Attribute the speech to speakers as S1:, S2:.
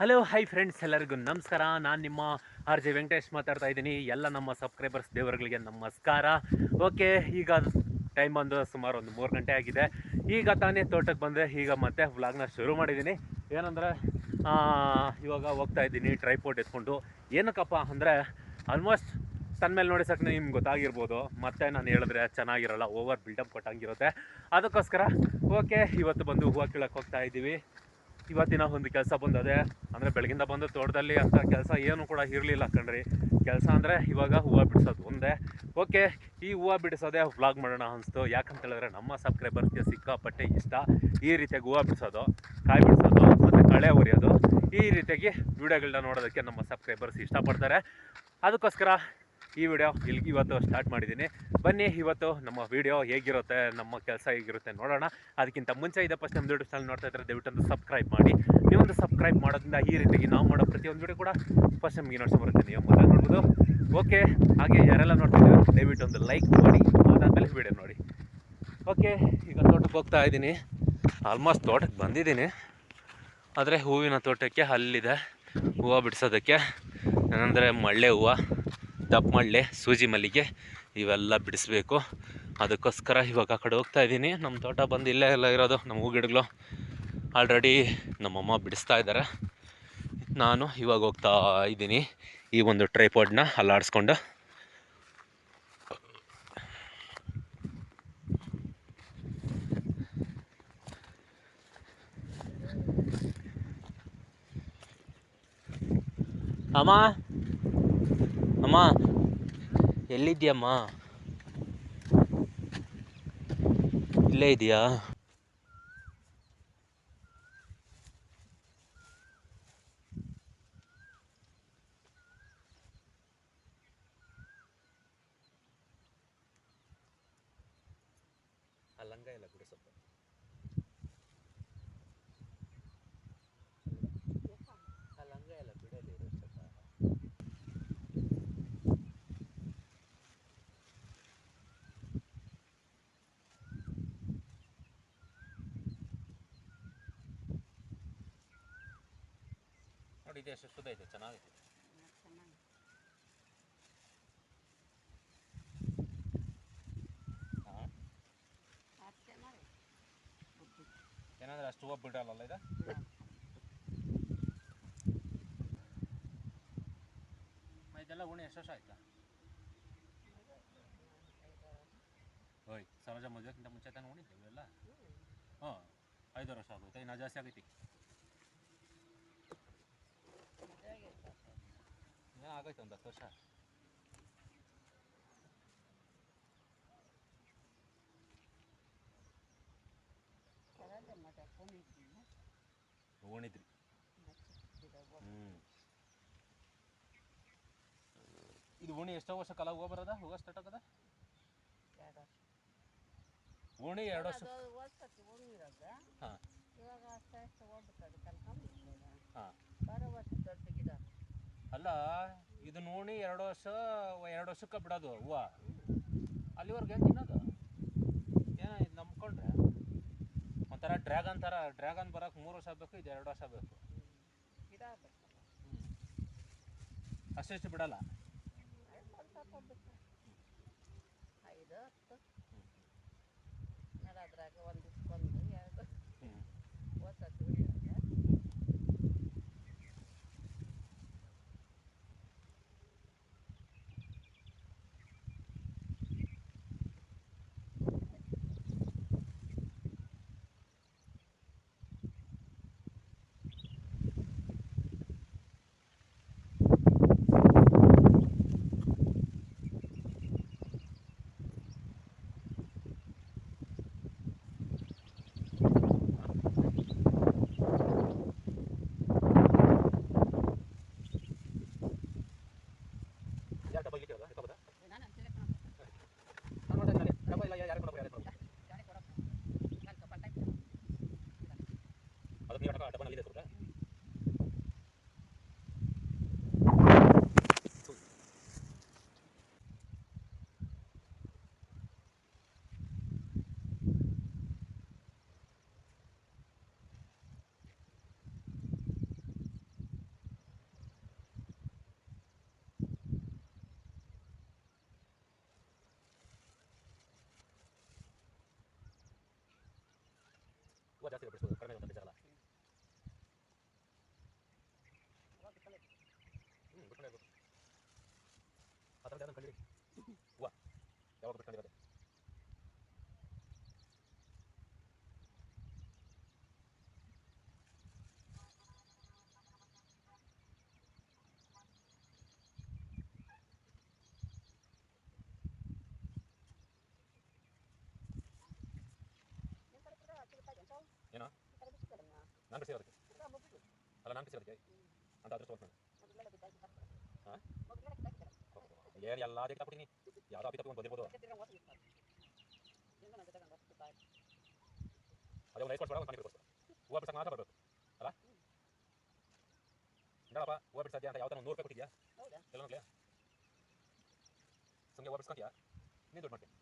S1: Hello hi friends ಎಲ್ಲರಿಗೂ ನಮಸ್ಕಾರ. ನಾನು ನಿಮ್ಮ ಆರ್ ಜೆ ವೆಂಕಟೇಶ್ ಮಾತಾಡ್ತಾ ಇದ್ದೀನಿ. ಎಲ್ಲ ನಮ್ಮ ಸಬ್ಸ್ಕ್ರೈಬರ್ಸ್ ದೇವರುಗಳಿಗೆ ನಮಸ್ಕಾರ. ಓಕೆ ಈಗ ಟೈಮ್ ಬಂದು ಸುಮಾರು ಒಂದು ಮೂರು ಗಂಟೆ ಆಗಿದೆ. ಈಗ ತಾನೇ ತೋಟಕ್ಕೆ ಬಂದರೆ ಈಗ ಮತ್ತೆ ವ್ಲಾಗ್ನ ಶುರು ಮಾಡಿದ್ದೀನಿ. ಏನಂದರೆ ಇವಾಗ ಹೋಗ್ತಾ ಇದ್ದೀನಿ ಟ್ರೈಪೋರ್ಟ್ ಎತ್ಕೊಂಡು. ಏನಕ್ಕಪ್ಪ ಅಂದರೆ ಆಲ್ಮೋಸ್ಟ್ ತನ್ನ ಮೇಲೆ ನೋಡಿ ಸಕ್ಕ ನಿಮ್ಗೆ ಗೊತ್ತಾಗಿರ್ಬೋದು. ಮತ್ತೆ ನಾನು ಹೇಳಿದ್ರೆ ಚೆನ್ನಾಗಿರಲ್ಲ ಓವರ್ ಬಿಲ್ಡಪ್ ಕೊಟ್ಟಂಗಿರುತ್ತೆ. ಅದಕ್ಕೋಸ್ಕರ ಓಕೆ ಇವತ್ತು ಬಂದು ಹೂವು ಕೀಳಕ್ಕೆ ಹೋಗ್ತಾ ಇದ್ದೀವಿ. ಇವತ್ತಿನ ಒಂದು ಕೆಲಸ ಬಂದದೆ, ಅಂದರೆ ಬೆಳಗಿಂದ ಬಂದು ತೋಟದಲ್ಲಿ ಅಂತ ಕೆಲಸ ಏನು ಕೂಡ ಇರಲಿಲ್ಲ ಕಣ್ರಿ. ಕೆಲಸ ಅಂದರೆ ಇವಾಗ ಹೂವು ಬಿಡಿಸೋದು ಒಂದೇ. ಓಕೆ ಈ ಹೂವು ಬಿಡಿಸೋದೇ ವ್ಲಾಗ್ ಮಾಡೋಣ ಅನಿಸ್ತು. ಯಾಕಂತೇಳಿದ್ರೆ ನಮ್ಮ ಸಬ್ಸ್ಕ್ರೈಬರ್ಸ್ಗೆ ಸಿಕ್ಕಾಪಟ್ಟೆ ಇಷ್ಟ ಈ ರೀತಿಯಾಗಿ ಹೂವು ಬಿಡಿಸೋದು, ಕಾಯಿ ಬಿಡಿಸೋದು, ಮತ್ತು ಕಳೆ ಒರಿಯೋದು. ಈ ರೀತಿಯಾಗಿ ವಿಡಿಯೋಗಳನ್ನ ನೋಡೋದಕ್ಕೆ ನಮ್ಮ ಸಬ್ಸ್ಕ್ರೈಬರ್ಸ್ ಇಷ್ಟಪಡ್ತಾರೆ. ಅದಕ್ಕೋಸ್ಕರ ಈ ವಿಡಿಯೋ ಇಲ್ಲಿ ಇವತ್ತು ಸ್ಟಾರ್ಟ್ ಮಾಡಿದ್ದೀನಿ. ಬನ್ನಿ, ಇವತ್ತು ನಮ್ಮ ವಿಡಿಯೋ ಹೇಗಿರುತ್ತೆ, ನಮ್ಮ ಕೆಲಸ ಹೇಗಿರುತ್ತೆ ನೋಡೋಣ. ಅದಕ್ಕಿಂತ ಮುಂಚೆ ಇದೆ ಫಸ್ಟ್ ನಮ್ಮ ಯೂಟ್ಯೂಬ್ ಚಾನಲ್ ನೋಡ್ತಾ ಇದ್ದರೆ ದಯವಿಟ್ಟು ಸಬ್ಸ್ಕ್ರೈಬ್ ಮಾಡಿ. ನೀವೊಂದು ಸಬ್ಸ್ಕ್ರೈಬ್ ಮಾಡೋದ್ರಿಂದ ಈ ರೀತಿಯಾಗಿ ನಾವು ಮಾಡೋ ಪ್ರತಿಯೊಂದು ವಿಡಿಯೋ ಕೂಡ ಫಸ್ಟ್ ನಮಗೆ ನೋಡ್ತಾ ಬರುತ್ತೆ. ನೀವು ಮೊದಲು ನೋಡ್ಬೋದು. ಓಕೆ ಹಾಗೆ ಯಾರೆಲ್ಲ ನೋಡ್ತಾ ಇದ್ದೀವಿ ದಯವಿಟ್ಟು ಒಂದು ಲೈಕ್ ಮಾಡಿ ಅದಾದಮೇಲೆ ವಿಡಿಯೋ ನೋಡಿ. ಓಕೆ ಈಗ ತೋಟಕ್ಕೆ ಹೋಗ್ತಾ ಇದ್ದೀನಿ. ಆಲ್ಮೋಸ್ಟ್ ತೋಟಕ್ಕೆ ಬಂದಿದ್ದೀನಿ. ಆದರೆ ಹೂವಿನ ತೋಟಕ್ಕೆ ಅಲ್ಲಿದೆ. ಹೂವು ಬಿಡಿಸೋದಕ್ಕೆ, ಏನಂದರೆ ಮಳ್ಳೆ ಹೂವು. ದಪ್ಪ ಮಳ್ಳೆ ಸೂಜಿ ಮಲ್ಲಿಗೆ ಇವೆಲ್ಲ ಬಿಡಿಸ್ಬೇಕು. ಅದಕ್ಕೋಸ್ಕರ ಇವಾಗ ಆ ಕಡೆ ಹೋಗ್ತಾ ಇದ್ದೀನಿ. ನಮ್ಮ ತೋಟ ಬಂದು ಇಲ್ಲೇ ಎಲ್ಲ ಇರೋದು, ನಮ್ಮ ಹೂ ಗಿಡಗಳು. ಆಲ್ರೆಡಿ ನಮ್ಮಮ್ಮ ಬಿಡಿಸ್ತಾ ಇದ್ದಾರೆ. ನಾನು ಇವಾಗ ಹೋಗ್ತಾ ಇದ್ದೀನಿ ಈ ಒಂದು ಟ್ರೈಪಾಡ್ನ ಅಲ್ಲಾಡಿಸ್ಕೊಂಡು. ಅಮ್ಮ ಅಮ್ಮ ಎಲ್ಲಿದ್ಯಮ್ಮ ಇಲ್ಲೇ ಇದೆಯಾ ಆ ಲಂಗ ಎಲ್ಲ ನೋಡಿ ಇದೆ ಎಷ್ಟು ಶುದ್ಧ ಇದೆ? ಚೆನ್ನಾಗಿದೆ. ಏನಂದ್ರೆ ಅಷ್ಟು ಹೂವು ಬಿಡಲ್ಲ ಇದು? ಇದೆಲ್ಲ ಉಣಿ, ಎಷ್ಟು ವರ್ಷ ಆಯ್ತಾ? ಓಯ್, ಸರೋಜ ಮದುವೆಕ್ಕಿಂತ ಮುಂಚೆ ತಾನೇ ಉಣಿದ್ದೇವೆ ಇವೆಲ್ಲ? ಹಾಂ ಐದಾರು ವರ್ಷ ಆಗೋಯ್ತಾ ಇನ್ನೂ ಜಾಸ್ತಿ ಆಗೈತಿ ಏನೋ ಆಗೋಯ್ತು ಒಂದು ಹತ್ತು ವರ್ಷ ಉಣಿದ್ರಿ ಹ್ಞೂ ಇದು ಓಣಿ ಎಷ್ಟೋ ವರ್ಷ ಕಾಲ ಹೋಗ ಬರದ ಹೋಗ ಸ್ಟಾರ್ಟ್ ಆಗದ ಓಣಿ ಎರಡು ವರ್ಷ ಹಾಂ ಅಲ್ಲ, ಇದು ನೋಡಿ ಎರಡು ವರ್ಷ, ಎರಡು ವರ್ಷಕ್ಕೆ ಬಿಡೋದು ಹೂವು ಅಲ್ಲಿವರೆಗೆ ಏನು ತಿನ್ನೋದು? ಏನೋ ಇದು ನಂಬ್ಕೊಂಡ್ರೆ? ಒಂಥರ ಡ್ರ್ಯಾಗನ್ ಥರ, ಡ್ರ್ಯಾಗನ್ ಬರೋಕ್ಕೆ ಮೂರು ವರ್ಷ ಬೇಕು ಇದು ಎರಡು ವರ್ಷ ಬೇಕು ಅಷ್ಟು ಬಿಡಲ್ಲ? ಹ್ಞೂ ನಾನು ಬಿಡಿಸಿರೋದಕ್ಕೆ ಅಲ್ಲ ನಾನು ಬಿಡಿಸಿರೋದಕ್ಕೆ ಅಂತ ಅದೃಷ್ಟ ಹೋಗ್ತಾನೆ ಏನು ಎಲ್ಲ ಅದಕ್ಕೆ ತಗೊತೀನಿ ಯಾವುದೋ ಅಪಿ ತಗೊಂಡು ಬಂದಿರ್ಬೋದು ಅದೇ ಒಂದು ಕೊಡ್ಸ್ಬೇಡ ಒಂದು ಪನ್ನೀರ್ ಕೊಡ್ಸ್ಬೇಡ ಹೂವು ಬಿಡ್ಸಕ್ಕೆ ಮಾತ್ರ ಬರಬೇಕು ಅಲ್ಲ ಹೇಳಪ್ಪ ಹೂವು ಬಿಡ್ಸದ್ಯಾ ಅಂತ ಯಾವ ಥರ ನೂರು ರೂಪಾಯಿ ಕೊಟ್ಟಿದ್ಯಾ ಎಲ್ಲ ಸುಮ್ಮನೆ ಹೂವು ಬಿಡ್ಸ್ಕೊಂತೀಯಾ ನೀನು ದುಡ್ಡು ಮಾಡ್ತೀನಿ